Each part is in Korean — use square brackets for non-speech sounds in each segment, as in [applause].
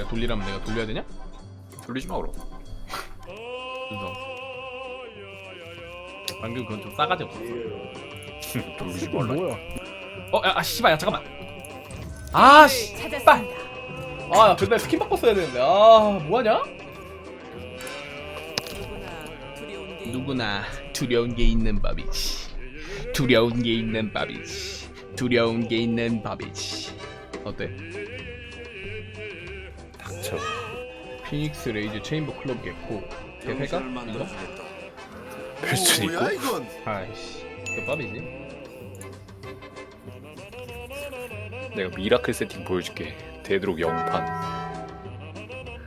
네가 돌리라면 내가 돌려야 되냐? 돌리지 마 그럼. 그래서 방금 그건 좀 싸가지 없었어 [laughs] 돌리지 이거 말라. 뭐야? 어? 야, 아 씨발 야 잠깐만 아 씨발 찾았습니다. 아 근데 스킨 바꿨어야 되는데 아 뭐하냐? 누구나 두려운 게 있는 법이지 두려운 게 있는 법이지 두려운 게 있는 법이지 어때? 피닉스 레이즈 체인버 클럽 개코 개패가? 이거? 펼수 있고. 뭐야 이건? 아이씨 그 법이지 내가 미라클 세팅 보여줄게. 되도록 영판.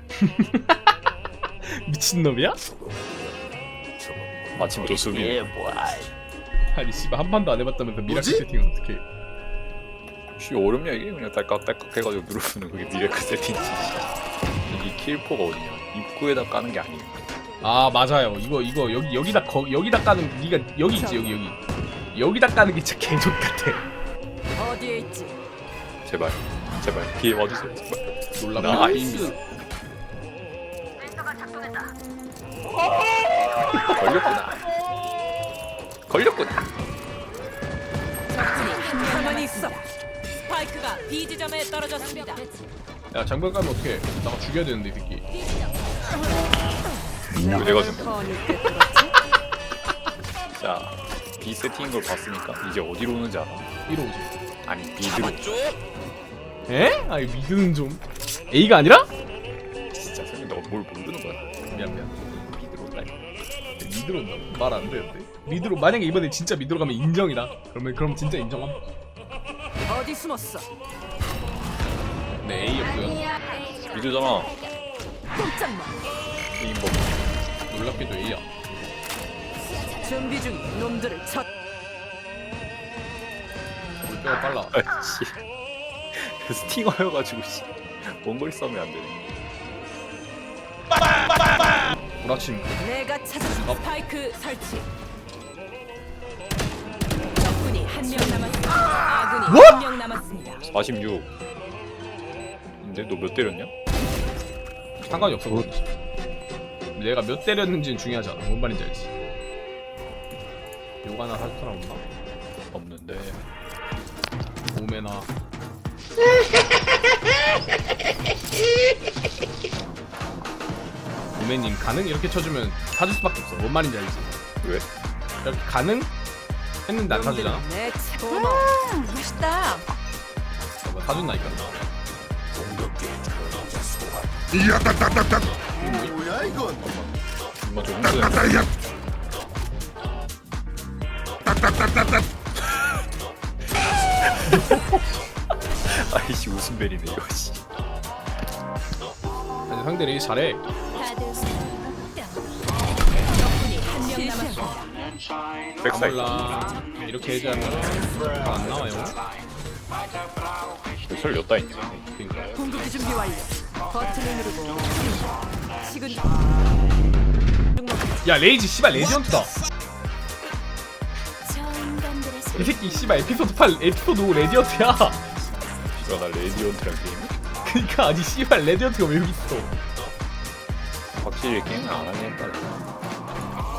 [laughs] 미친놈이야? 아침부터 수비. 아니 씨발 한 판도 안 해봤다면서 미라클 뭐지? 세팅을 어떻게 해씨 어렵냐 이게 그냥 딸깍딸깍 해가지고 누르면 그게 미라클 세팅이지. 이 킬포가 어디냐? 입구에다 까는 게 아니야. 아 맞아요 이거 이거 여기 여기다 거, 여기다 까는 네가 여기 있지 여기 여기 여기다 까는 게 진짜 개족 같아 어디에 있지? 제발, 제발 피해 와주세요. 제발. 놀랍게도 나이스. 걸렸구나. 걸렸구나. 가만히 있어. 스파이크가 B 지점에 떨어졌습니다. 야 장벽 가면 어떡해 나가 죽여야 되는데 이 새끼 왜 내가 좀. 꿰뚫었지? 자, B 세팅인 걸 봤으니까 이제 어디로 오는지 알아? 이로 오지 아니 B로. 에? 아니 미드는 좀 A가 아니라? 진짜 설마 너뭘 모르는 거야? 미안 미안 B로 온다. 미드로 온다고 말 안 되는데 미드로 만약에 이번에 진짜 미드로 가면 인정이다 그러면 그럼 진짜 인정함 어디 숨었어? 네 A였고요 미드잖아. 꼼짝마. 게임 법. 놀랍게도 A야 준비 중 놈들을 쳤. 물때가 빨라 아씨. 스팅어여가지고 씨. 원거리 싸움이 안 되네. 구라침 내가 찾은 어? 스파이크 설치. 적군이 한 명 남았습니다. 아군이 What? 한명 남았습니다. 46. 근데 너 몇 때렸냐? 상관이 없어 그건 내가 몇 때렸는지는 중요하지 않아 뭔 말인지 알지 요거 하나 사줄 사람 없나? 없는데. 오메나 오메님 [laughs] 가능 이렇게 쳐주면 사줄 수밖에 없어 뭔 말인지 알지 왜? 이렇게 가능? 했는데 안 사주잖아 내 고마워. 맛있다. 뭐 사준다니까 뭐야 이건? 엄마 좀 힘들어. 아이씨 웃음벨이네 이거 씨. 아니 상대 레이 잘해. 백사이드. 몰라 이렇게 해제하면 안 나와요 설 였다 있네. 공격기 준비 완료. 버튼을 누르고 식은 야 레이지 씨발 레디언트다 이 새끼 씨발 에피소드 8 에피소드 5 레디언트야 이거 나 레디언트랑 게임. 그니까 아니 씨발 레디언트가 왜 여기 있어 확실히 게임을 안 따라.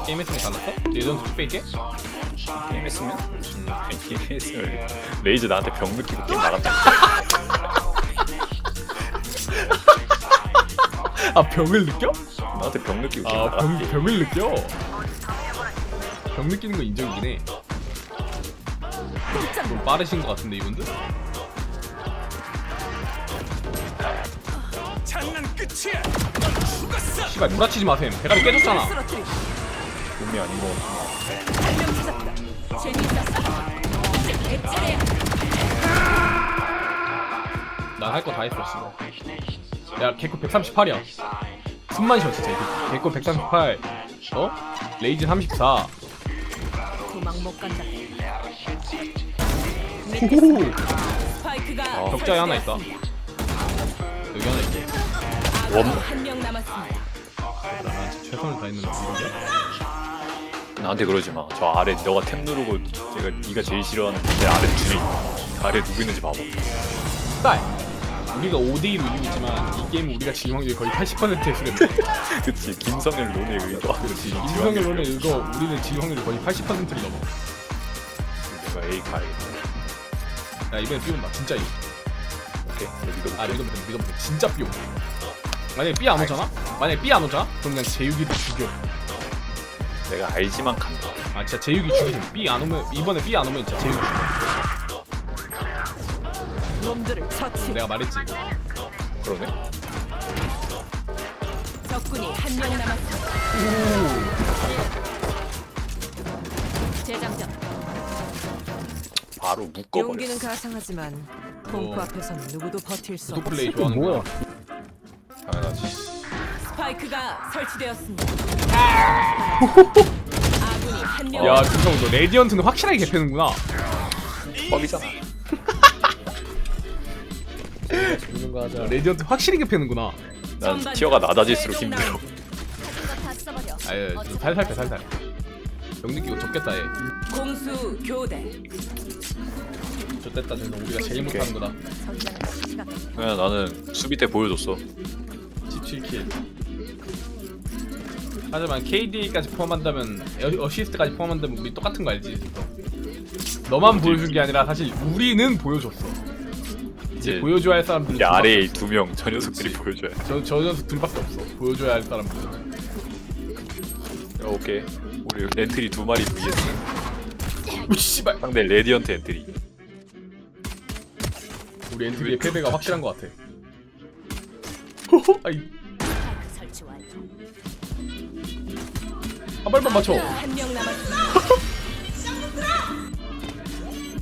게임 했으면 달랐어? 레디언트 뚝배기? 게임 했으면? 음, 게임 했으면 레이즈 나한테 병 느끼고 게임 나갔다. 아 병을 느껴? 나한테 병 느끼고 게임 아 나갔다. 병, 병을 느껴 병 느끼는 건 인정이긴 해 좀 빠르신 것 같은데 이분들? 씨발 구라치지 마셈 대가리 깨졌잖아 쓰러뜨리고 몸이 아닌 거 같구나. 한명 찾았다. 재미있었어. 내 차례야. 난할 거 다 했어 씨발 야 개코 138이야 숨만 쉬어 진짜 이거 개코 138 어? 레이즈 34 도망 못 간다. 호호호 스파이크가 어. 격자에 하나 있다 여기 하나 있고 원. 한명 남았습니다. 나 진짜 최선을 다했는데 이러냐? 나한테 그러지 마. 저 아래 너가 탭 누르고 내가 네가 제일 싫어하는 내 아래 줄이 아래 누구 있는지 봐봐. 딸 우리가 5대2로 이기고 있지만 이 게임은 우리가 지금 확률이 거의 80%의 수렴이야. [laughs] 그치. 김성현 론의 의도. 그렇지 임성열론에 이거 우리는 지금 확률이 거의 80%를 넘어. 내가 A 가이 야 이번에 삐온다. 진짜 이거 오케이. 여기도 아 믿어보자 믿어보자 진짜 삐오 만약에 삐 안 오잖아? 만약에 삐 안 오잖아? 그럼 그냥 제육이를 죽여 내가 알지만 간다 아 진짜 제육이 죽이지 삐안 오면 이번에 삐안 오면 진짜 제육이 놈들을 처치. 내가 말했지 그러네 적군이 한 명 남았습니다. 재장전. 바로 용기는 묶어버렸어 가상하지만 공포 어. 앞에선 누구도 버틸 수 없어. 플레이 좋아하는 거야 스파이크가 설치되었습니다. 아군이 한 명. 야 준성 너 레디언트는 확실하게 개패는구나 뻑이잖아 죽는 거 하자. 야, 레디언트 확실히 개패는구나 난 티어가 낮아질수록 힘들어. 아유 좀 살살 빼 살살 병 느끼고 접겠다 얘 공수 교대. 좋됐다 준성 우리가 제일 못하는 거다. 그냥 나는 수비 때 보여줬어 17킬 하지만 KDA까지 포함한다면 어- 어시스트까지 포함한다면 우리 똑같은 거 알지? 너만 보여준 게 아니라 사실 우리는 보여줬어. 이제 보여줘야 할 사람들은 이제 둘밖에 아래에 두명 저 녀석들이 보여줘야 돼 저, 저 녀석 둘밖에 없어. 보여줘야 할 사람들은. 야, 오케이. 우리 엔트리 두 마리 vs 오 씨발. 상대 레디언트 엔트리. 우리 엔트리의 패배가 확실한 것 같아. 호호. 아이. 한 발만 맞춰 아.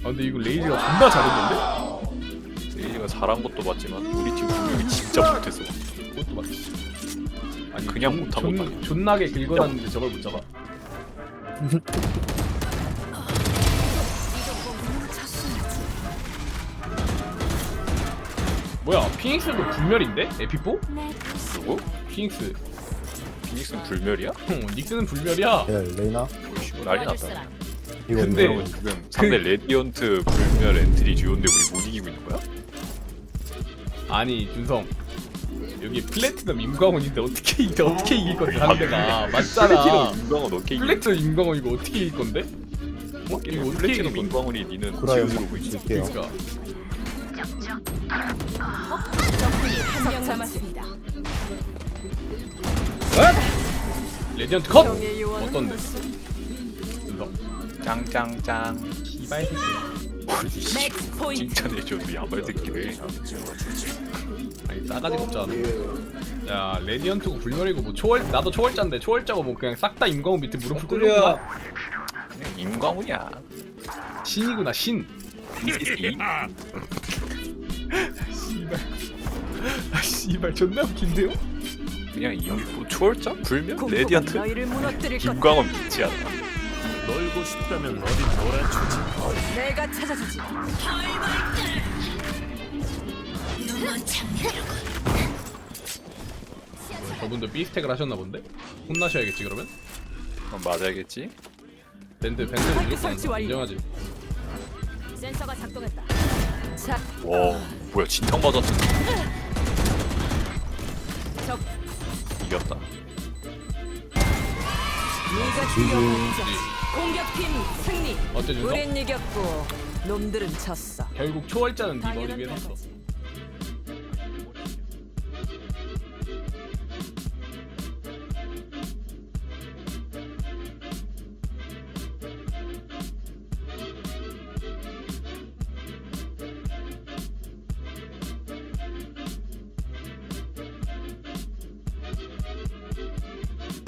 근데 이거 레이지가 존나 잘했는데? 레이지가 잘한 것도 맞지만 우리 팀 분명히 진짜 못했어 그것도 맞지 아니 그냥 존- 못하고 존. 존나게 긁어놨는데 저걸 못 잡아 뭐야 피닉스도 불멸인데? 에피포? 누구? 피닉스 피 닉스는 불멸이야? 어, 닉스는 불멸이야 야 레이나 난리 났다 이거 근데-? 지금 상대 레디언트 불멸 엔트리 듀오인데 우리 못 이기고 있는 거야? 아니 준성 여기 플래티넘 임광원인데 어떻게 이게 어떻게 이길 건데 상대가 맞잖아 임광원 어떻게 이기 플래티넘 임광원 이거 어떻게 이길 건데? 어? 이거 어떻게 이길 플래티넘 건데? 임광원이 니는. 그러니까 적군이 한명 남았습니다. 레디언트 컷! 어떤데? 준성 짱짱짱. 이발 새끼. 포인트. 칭찬해줘도 야발 새끼네 아니 싸가지가 없잖아. 야 레디언트고 불멸이고 뭐 초월 나도 초월자인데 초월자고 뭐 그냥 싹 다 임광원 밑에 무릎 꿇는 거야? 그냥 임광훈이야 신이구나 신. 이 [laughs] 씨발. 아 씨발. 존나 웃긴데요? 그냥 임 뭐, 초월자? 공포가 레디언트? 김광원 믿지 않아 놀고 싶다면 어디 놀아주지. 내가 찾아주지. 저분들 B스택을 하셨나 본데? 혼나셔야겠지 그러면? 그럼 맞아야겠지? 밴드 밴드는 무조건 설치 완료. 인정하지 센서가 작동했다. 자, 와 뭐야 진탕 맞았어 이겼다 네가 죽여봤자 공격팀 승리. 어때 준성? 우린 이겼고 놈들은 졌어. 결국 초월자는 네 머리 위에 섰어